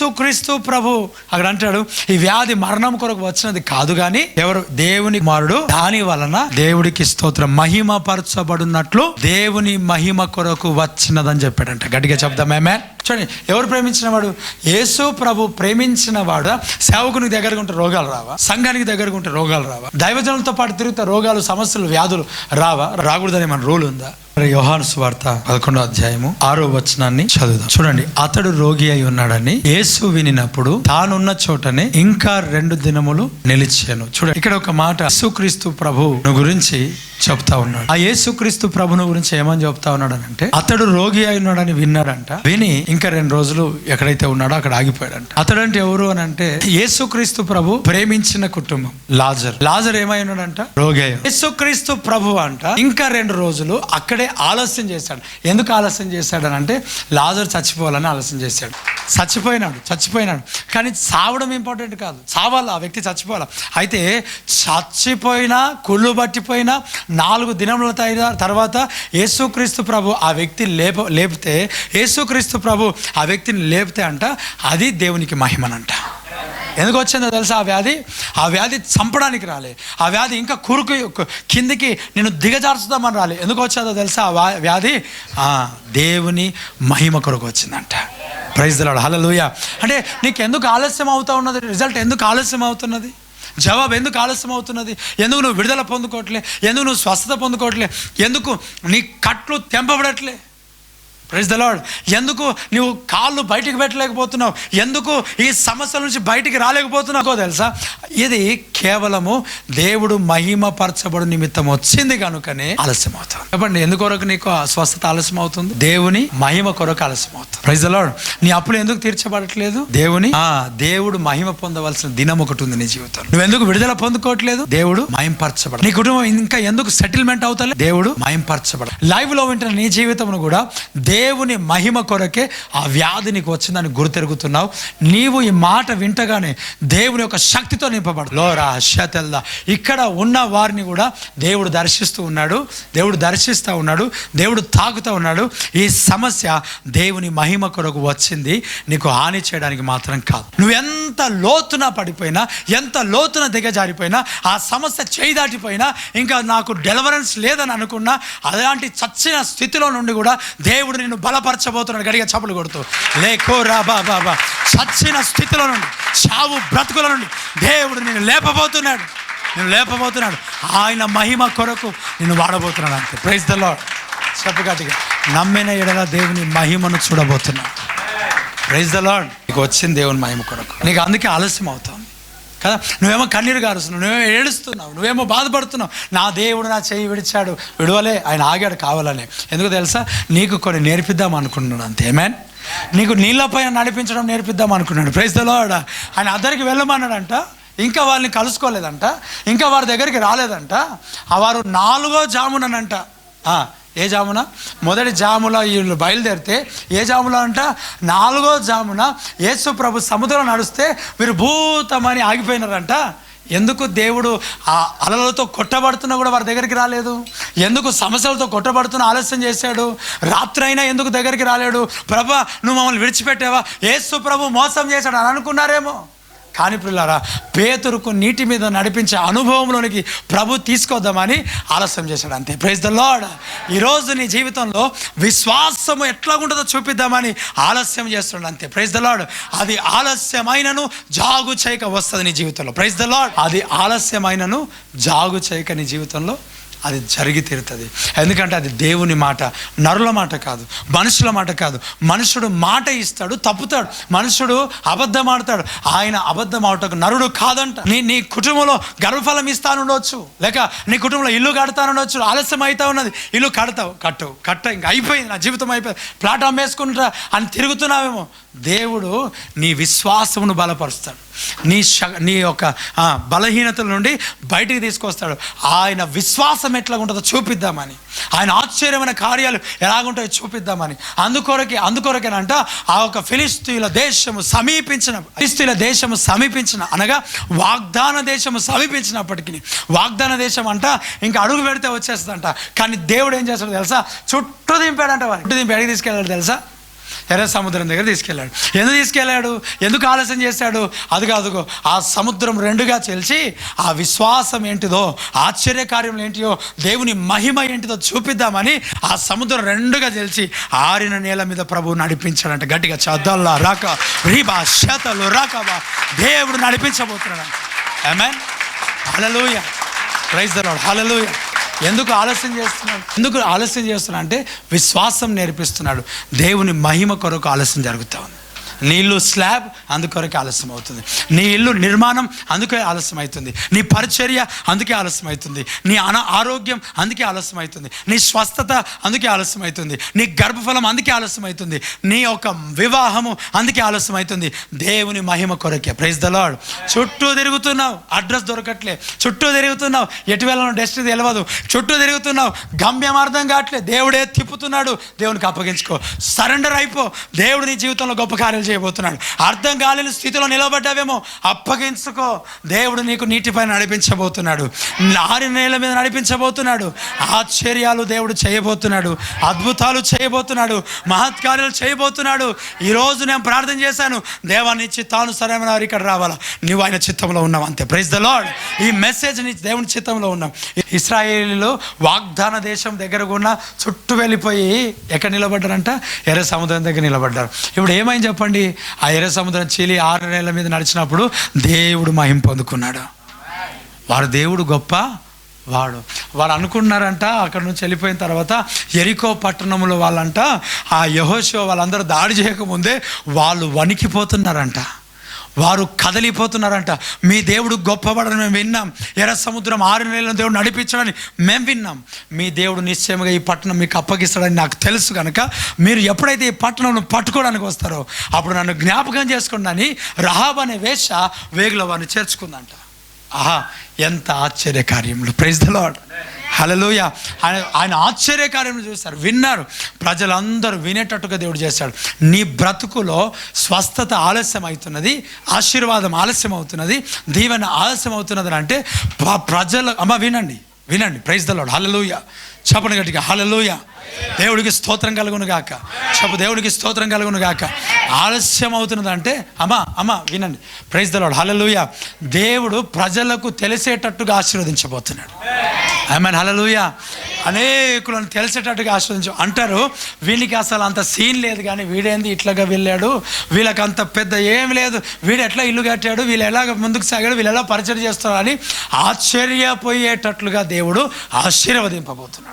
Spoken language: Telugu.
యేసుక్రీస్తు ప్రభు. అక్కడ అంటాడు ఈ వ్యాధి మరణం కొరకు వచ్చినది కాదు కానీ ఎవరు దేవుని కుమారుడు దాని వలన దేవుడికి స్తోత్రం మహిమ పరచబడినట్లు దేవుని మహిమ కొరకు వచ్చినదని చెప్పాడంట. గట్టిగా చెప్దామేమే చూడండి ఎవరు ప్రేమించిన వాడు? యేసు ప్రభు ప్రేమించిన వాడు? సేవకునికి దగ్గరగా ఉంటే రోగాలు రావా? సంఘానికి దగ్గరగా ఉంటే రోగాలు రావా? దైవజనులతో పాటు తిరుగుతా రోగాలు సమస్యలు వ్యాధులు రావా? రాకూడదని మన రూల్ ఉందా? యోహాను స్వార్త పదకొండో అధ్యాయము ఆరో వచనాన్ని చదువుదాం. చూడండి అతడు రోగి అయి ఉన్నాడని యేసు వినినప్పుడు తానున్న చోటనే ఇంకా రెండు దినములు నిలిచాను. చూడండి ఇక్కడ ఒక మాట యేసుక్రీస్తు ప్రభు గురించి చెప్తా ఉన్నాడు. ఆ యేసుక్రీస్తు ప్రభును గురించి ఏమని చెప్తా ఉన్నాడు అంటే అతడు రోగి అయి ఉన్నాడని విన్నాడంట విని ఇంకా రెండు రోజులు ఎక్కడైతే ఉన్నాడో అక్కడ ఆగిపోయాడంట. అతడు అంటే ఎవరు అని అంటే యేసుక్రీస్తు ప్రభు ప్రేమించిన కుటుంబం లాజర్. లాజర్ ఏమై ఉన్నాడంట? రోగి అయ్యాడు యేసుక్రీస్తు ప్రభు అంట ఇంకా రెండు రోజులు అక్కడే ఆలస్యం చేశాడు. ఎందుకు ఆలస్యం చేశాడు అని అంటే లాజర్ చచ్చిపోవాలని ఆలస్యం చేశాడు. చచ్చిపోయినాడు చచ్చిపోయినాడు. కానీ చావడం ఇంపార్టెంట్ కాదు. చావాలా? ఆ వ్యక్తి చచ్చిపోవాలా? అయితే చచ్చిపోయినా కుళ్ళు పట్టిపోయినా నాలుగు దినముల తర్వాత యేసుక్రీస్తు ప్రభు ఆ వ్యక్తి లేప లేపితే యేసుక్రీస్తు ప్రభు ఆ వ్యక్తిని లేపితే అంట అది దేవునికి మహిమనంట. ఎందుకు వచ్చిందో తెలుసా? ఆ వ్యాధి ఆ వ్యాధి చంపడానికి రాలే. ఆ వ్యాధి ఇంకా కురుకు కిందికి నేను దిగజార్చుదామని రాలే. ఎందుకు వచ్చిందో తెలుసా? ఆ వ్యాధి ఆ, దేవుని మహిమ కొరకు వచ్చిందంట. ప్రైజ్ దలాడు హలలుయ అంటే నీకు ఎందుకు ఆలస్యం అవుతా ఉన్నది? రిజల్ట్ ఎందుకు ఆలస్యం అవుతున్నది? జవాబు ఎందుకు ఆలస్యం అవుతున్నది? ఎందుకు నువ్వు విడుదల పొందుకోవట్లే? ఎందుకు నువ్వు స్వస్థత పొందుకోవట్లే? ఎందుకు నీ కట్లు తెంపబడట్లే? ప్రైజ్ ద లాడ్ ఎందుకు నువ్వు కాళ్ళు బయటికి పెట్టలేకపోతున్నావు? ఎందుకు ఈ సమస్యల నుంచి బయటికి రాలేకపోతున్నావు? తెలుసా? ఇది కేవలము దేవుడు మహిమపరచబడు నిమిత్తం వచ్చింది కనుకనే ఆలస్యం అవుతుంది చెప్పండి ఎందుకొరకు నీకు అస్వస్థత స్వస్థత ఆలస్యం అవుతుంది దేవుని మహిమ కొరకు ఆలస్యం అవుతుంది ప్రైజ్ ద లాడ్ నీ అప్పులు ఎందుకు తీర్చబడట్లేదు? దేవుని ఆ దేవుడు మహిమ పొందవలసిన దినం ఒకటి ఉంది నీ జీవితంలో. నువ్వు ఎందుకు విడుదల పొందుకోవట్లేదు? దేవుడు మహింపరచబడ. నీ కుటుంబం ఇంకా ఎందుకు సెటిల్మెంట్ అవుతలే? దేవుడు మహింపరచబడ. లైవ్లో వింటున్న నీ జీవితం కూడా దేవుడు దేవుని మహిమ కొరకే ఆ వ్యాధి నీకు వచ్చిందని గుర్తెరుగుతున్నావు. నీవు ఈ మాట వింటగానే దేవుని యొక్క శక్తితో నింపబడు లోరా షతెల్దా ఇక్కడ ఉన్న వారిని కూడా దేవుడు దర్శిస్తూ ఉన్నాడు. దేవుడు దర్శిస్తూ ఉన్నాడు. దేవుడు తాకుతూ ఉన్నాడు. ఈ సమస్య దేవుని మహిమ కొరకు వచ్చింది. నీకు హాని చేయడానికి మాత్రం కాదు. నువ్వు ఎంత లోతున పడిపోయినా ఎంత లోతున దిగజారిపోయినా ఆ సమస్య చేయి దాటిపోయినా ఇంకా నాకు డెలివరెన్స్ లేదని అనుకున్నా అలాంటి చచ్చిన స్థితిలో నుండి కూడా దేవుడిని నిన్ను బలపరచబోతున్నాడు గడిగా చప్పులు కొడుతూ. లేకో రా బా బా బా. చచ్చిన స్థితిలో నుండి చావు బ్రతుకుల నుండి దేవుడు నిన్ను లేపబోతున్నాడు. నేను లేపబోతున్నాడు. ఆయన మహిమ కొరకు నేను వాడబోతున్నాడు అంతే. ప్రైజ్ ద లాడ్ చెప్పు గట్టిగా. నమ్మిన ఎడల దేవుని మహిమను చూడబోతున్నాడు. ప్రైజ్ ద లాడ్ నీకు వచ్చింది దేవుని మహిమ కొరకు. నీకు అందుకే ఆలస్యం అవుతుంది కదా? నువ్వేమో కన్నీరు కారుస్తున్నావు నువ్వేమో ఏడుస్తున్నావు నువ్వేమో బాధపడుతున్నావు. నా దేవుడు నా చేయి విడిచాడు విడవలే ఆయన ఆగాడు కావాలని. ఎందుకు తెలుసా? నీకు కొన్ని నేర్పిద్దాం అనుకుంటున్నాడు అంతే. మ్యాన్ నీకు నీళ్ళపైన నడిపించడం నేర్పిద్దాం అనుకున్నాడు ప్రైజ్లో ఆయన అద్దరికి వెళ్ళమన్నాడంట. ఇంకా వాళ్ళని కలుసుకోలేదంట. ఇంకా వారి దగ్గరికి రాలేదంట. ఆ వారు నాలుగో జామునంట. ఏ జామున? మొదటి జాముల వీళ్ళు బయలుదేరితే ఏ జాముల అంట? నాలుగో జామున యేసు ప్రభు సముద్రం నడుస్తే వీరు భూతమని ఆగిపోయినారంట. ఎందుకు దేవుడు ఆ అలలతో కొట్టబడుతున్నా కూడా వారి దగ్గరికి రాలేదు? ఎందుకు సమస్యలతో కొట్టబడుతున్న ఆలస్యం చేశాడు? రాత్రి అయినా ఎందుకు దగ్గరికి రాలేడు? ప్రభా నువ్వు మమ్మల్ని విడిచిపెట్టావా? యేసు ప్రభు మోసం చేశాడు అని అనుకున్నారేమో. కానీ పిల్లారా పేతురుకు నీటి మీద నడిపించే అనుభవంలోనికి ప్రభు తీసుకొద్దామని ఆలస్యం చేశాడు అంతే. ప్రైజ్ ద లాడ్ ఈరోజు నీ జీవితంలో విశ్వాసము ఎట్లా ఉంటుందో చూపిద్దామని ఆలస్యం చేస్తున్నాడు అంతే. ప్రైజ్ ద లాడ్ అది ఆలస్యమైనను జాగు చేయక వస్తుంది నీ జీవితంలో. ప్రైజ్ ద లాడ్ అది ఆలస్యమైనను జాగు చేయక నీ జీవితంలో అది జరిగి తీరుతుంది. ఎందుకంటే అది దేవుని మాట నరుల మాట కాదు మనుషుల మాట కాదు. మనుషుడు మాట ఇస్తాడు తప్పుతాడు. మనుషుడు అబద్ధం ఆడతాడు. ఆయన అబద్ధం ఆడటకు నరుడు కాదంట. నీ నీ కుటుంబంలో గర్వఫలం ఇస్తానుండొచ్చు. లేక నీ కుటుంబంలో ఇల్లు కడతానుండొచ్చు. ఆలస్యం అవుతా ఉన్నది. ఇల్లు కడతావు కట్టవు కట్ట ఇంకా అయిపోయింది. నా జీవితం అయిపోయింది. ప్లాట్ అమ్మేసుకుంటా అని తిరుగుతున్నావేమో. దేవుడు నీ విశ్వాసమును బలపరుస్తాడు. నీ శ నీ యొక్క బలహీనతల నుండి బయటికి తీసుకొస్తాడు. ఆయన విశ్వాసం ఎట్లా ఉంటుందో చూపిద్దామని. ఆయన ఆశ్చర్యమైన కార్యాలు ఎలాగుంటాయో చూపిద్దామని. అందుకొరకే అందుకొరకేనంట ఆ యొక్క ఫిలిస్తీన్ల దేశము సమీపించిన ఫిలిస్తీన్ల దేశము సమీపించిన అనగా వాగ్దాన దేశము సమీపించినప్పటికీ వాగ్దాన దేశం అంట ఇంకా అడుగు పెడితే వచ్చేస్తుందంట. కానీ దేవుడు ఏం చేస్తాడు తెలుసా? చుట్టూ దింపాడంట వారు చుట్టూ దింపి అడిగి తీసుకెళ్ళాడు తెలుసా? ఎర్ర సముద్రం దగ్గర తీసుకెళ్ళాడు. ఎందుకు తీసుకెళ్ళాడు? ఎందుకు ఆలస్యం చేశాడు? అది కాదుగో ఆ సముద్రం రెండుగా చెలిచి ఆ విశ్వాసం ఏంటిదో ఆశ్చర్యకార్యములు ఏంటియో దేవుని మహిమ ఏంటిదో చూపిద్దామని ఆ సముద్రం రెండుగా చెలిచి ఆరిన నేల మీద ప్రభువు నడిపించాడంట. గట్టిగా చదల్లా రాక రీబా శతలు రాకబా దేవుడు నడిపించబోతున్నాడు amen hallelujah praise the lord hallelujah ఎందుకు ఆలస్యం చేస్తున్నాడు? ఎందుకు ఆలస్యం చేస్తున్నా అంటే విశ్వాసం నేర్పిస్తున్నాడు. దేవుని మహిమ కొరకు ఆలస్యం జరుగుతూ ఉంది. నీ ఇల్లు స్లాబ్ అందుకొరకే ఆలస్యం అవుతుంది నీ ఇల్లు నిర్మాణం అందుకే ఆలస్యం అవుతుంది నీ పరిచర్య అందుకే ఆలస్యం అవుతుంది నీ అన ఆరోగ్యం అందుకే ఆలస్యం అవుతుంది నీ స్వస్థత అందుకే ఆలస్యం అవుతుంది నీ గర్భఫలం అందుకే ఆలస్యం అవుతుంది నీ యొక్క వివాహము అందుకే ఆలస్యం అవుతుంది దేవుని మహిమ కొరకే. ప్రైజ్ ద లార్డ్ చుట్టూ తిరుగుతున్నావు అడ్రస్ దొరకట్లే. చుట్టూ తిరుగుతున్నావు ఎటు వెళ్ళను డెస్టినీ తెలియదు చుట్టూ తిరుగుతున్నావు గమ్యం అర్థం కావట్లే. దేవుడే తిప్పుతున్నాడు. దేవునికి అప్పగించుకో. సరెండర్ అయిపో. దేవుడు నీ జీవితంలో గొప్ప కార్యాలు చేయబోతున్నాడు. అర్థం కాలేని స్థితిలో నిలబడ్డావేమో అప్పగించుకో. దేవుడు నీకు నీటిపైన నడిపించబోతున్నాడు. నారి నేల మీద నడిపించబోతున్నాడు. ఆశ్చర్యాలు దేవుడు చేయబోతున్నాడు. అద్భుతాలు చేయబోతున్నాడు. మహత్కార్యాలు చేయబోతున్నాడు. ఈరోజు నేను ప్రార్థన చేశాను. దేవాన్ని చిత్తానుసరమైన వారు ఇక్కడ రావాలా? నువ్వు ఆయన చిత్తంలో ఉన్నావు అంతే. ప్రైజ్ ద లార్డ్ ఈ మెసేజ్ నీ దేవుని చిత్తంలో ఉన్నాం ఇస్రాయేలీలో వాగ్దాన దేశం దగ్గర కూడా చుట్టూ వెళ్ళిపోయి ఎక్కడ నిలబడ్డారంట? ఎర్ర సముద్రం దగ్గర నిలబడ్డారు. ఇప్పుడు ఏమైంది చెప్పండి? ఆ ఎర్ర సముద్రం చీలి ఆరు నెలల మీద నడిచినప్పుడు దేవుడు మహిం పొందుకున్నాడు. వాడు దేవుడు గొప్ప వాడు. వాళ్ళు అనుకున్నారంట అక్కడ నుంచి వెళ్ళిపోయిన తర్వాత ఎరికో పట్టణంలో వాళ్ళంట ఆ యహోశివ వాళ్ళందరూ దాడి చేయకముందే వాళ్ళు వణికిపోతున్నారంట. వారు కదలిపోతున్నారంట. మీ దేవుడు గొప్పవాడని మేము విన్నాం. ఎర్ర సముద్రం ఆరు నెలల దేవుడు నడిపించడని మేము విన్నాం. మీ దేవుడు నిశ్చయంగా ఈ పట్టణం మీకు అప్పగిస్తాడని నాకు తెలుసు కనుక మీరు ఎప్పుడైతే ఈ పట్టణంను పట్టుకోవడానికి వస్తారో అప్పుడు నన్ను జ్ఞాపకం చేసుకోండి అని రహాబ్ అనే వేష వేగుల వారిని చేర్చుకుందంట. ఆహా ఎంత ఆశ్చర్య కార్యములు ప్రైజ్ ద లాడ్ హలలోయ ఆయన ఆయన ఆశ్చర్య చూస్తారు విన్నారు. ప్రజలందరూ వినేటట్టుగా దేవుడు చేశాడు. నీ బ్రతుకులో స్వస్థత ఆలస్యం అవుతున్నది ఆశీర్వాదం ఆలస్యం అవుతున్నది దీవెన ఆలస్యం అవుతున్నది అంటే ప్ర- ప్రజలు అమ్మ వినండి వినండి. ప్రైజ్ దలోడు హలలోయ చెప్పను గట్టిగా హలలోయ దేవుడికి స్తోత్రం కలుగును గాక. చెప్పు దేవుడికి స్తోత్రం కలుగును గాక. ఆలస్యం అవుతున్నది అంటే అమ్మా అమ్మా వినండి. ప్రైజ్ దలాడు హలలుయ దేవుడు ప్రజలకు తెలిసేటట్టుగా ఆశీర్వదించబోతున్నాడు. ఆమెన్ హలలుయ అనేకులను తెలిసేటట్టుగా ఆశ్రదించు అంటారు వీళ్ళకి అసలు అంత సీన్ లేదు కానీ వీడేంది ఇట్లాగా వెళ్ళాడు? వీళ్ళకి అంత పెద్ద ఏం లేదు. వీడు ఎట్లా ఇల్లు కట్టాడు? వీళ్ళు ఎలాగ ముందుకు సాగాడు? వీళ్ళు ఎలా పరిచయం చేస్తున్నారు అని ఆశ్చర్యపోయేటట్లుగా దేవుడు ఆశీర్వదింపబోతున్నాడు.